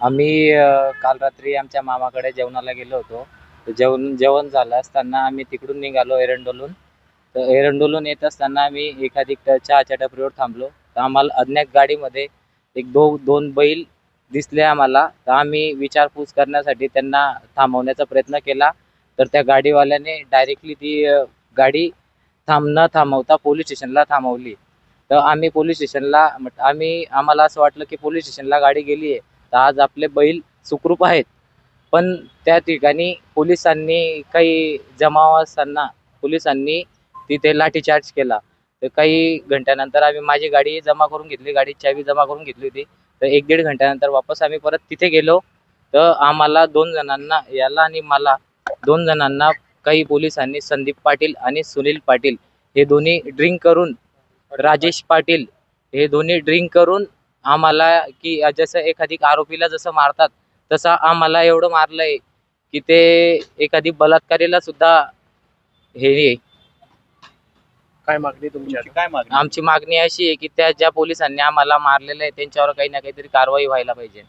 आम्ही काल रात्री आमच्या मामाकडे जेवणाला गेलो होतो. जेवण जेवण झालं असताना आम्ही तिकडून निघालो एरंडोलून. तर एरंडोलून येत असताना आम्ही एखादी चहाच्या टपरीवर थांबलो. तर आम्हाला अज्ञात गाडीमध्ये एक दो दोन बैल दिसले आम्हाला. तर आम्ही विचारपूस करण्यासाठी त्यांना थांबवण्याचा प्रयत्न केला. तर त्या गाडीवाल्याने डायरेक्टली ती गाडी थांब न थांबवता पोलीस स्टेशनला थांबवली. तर आम्ही पोलीस स्टेशनला आम्ही आम्हाला असं वाटलं की पोलीस स्टेशनला गाडी गेली आहे तर आज आपले बैल सुखरूप आहेत. पण त्या ठिकाणी पोलिसांनी काही जमाव असताना पोलिसांनी तिथे लाठीचार्ज केला. तर काही घंट्यानंतर आम्ही माझी गाडी जमा करून घेतली गाडी चावी जमा करून घेतली होती. तर एक दीड घंट्यानंतर वापस आम्ही परत तिथे गेलो. तर आम्हाला दोन जणांना याला आणि मला दोन जणांना काही पोलिसांनी संदीप पाटील आणि सुनील पाटील हे दोन्ही ड्रिंक करून राजेश पाटील हे दोन्ही ड्रिंक करून आम्हाला की जसं एखादी आरोपीला जसं मारतात तसं आम्हाला एवढं मारलंय की ते एखादी बलात्कारीला सुद्धा हे काय मागणी तुमची? काय मागणी? आमची मागणी अशी आहे की त्या ज्या पोलिसांनी आम्हाला मारलेलं आहे त्यांच्यावर काही ना काहीतरी कारवाई व्हायला पाहिजे.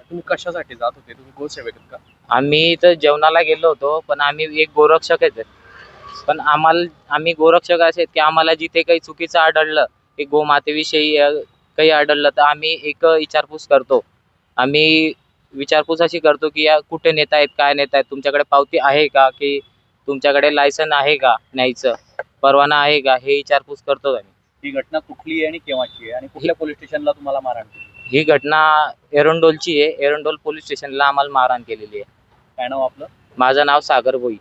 तुम्ही कशासाठी जात होते? तुम्ही गोसेवक का? आम्ही तर जेवणाला गेलो होतो पण आम्ही एक गोरक्षक आहेत. पण आम्हाला आम्ही गोरक्षक असे आहेत की आम्हाला जिथे काही चुकीचं आढळलं की गोमातेविषयी काही आढळलं तर आम्ही एक विचारपूस करतो. आम्ही विचारपूस अशी करतो की या कुठे नेत आहेत काय नेत आहेत तुमच्याकडे पावती आहे का की तुमच्याकडे लायसन आहे का न्यायचं परवाना आहे का हे विचारपूस करतो आम्ही. ही घटना कुठली आहे आणि केव्हाची आहे? आणि कुठल्या पोलीस स्टेशनला तुम्हाला मारहाण? ही घटना एरंडोलची आहे. एरंडोल पोलीस स्टेशनला आम्हाला मारहाण केलेली आहे. काय नाव आपलं? माझं नाव सागर भोई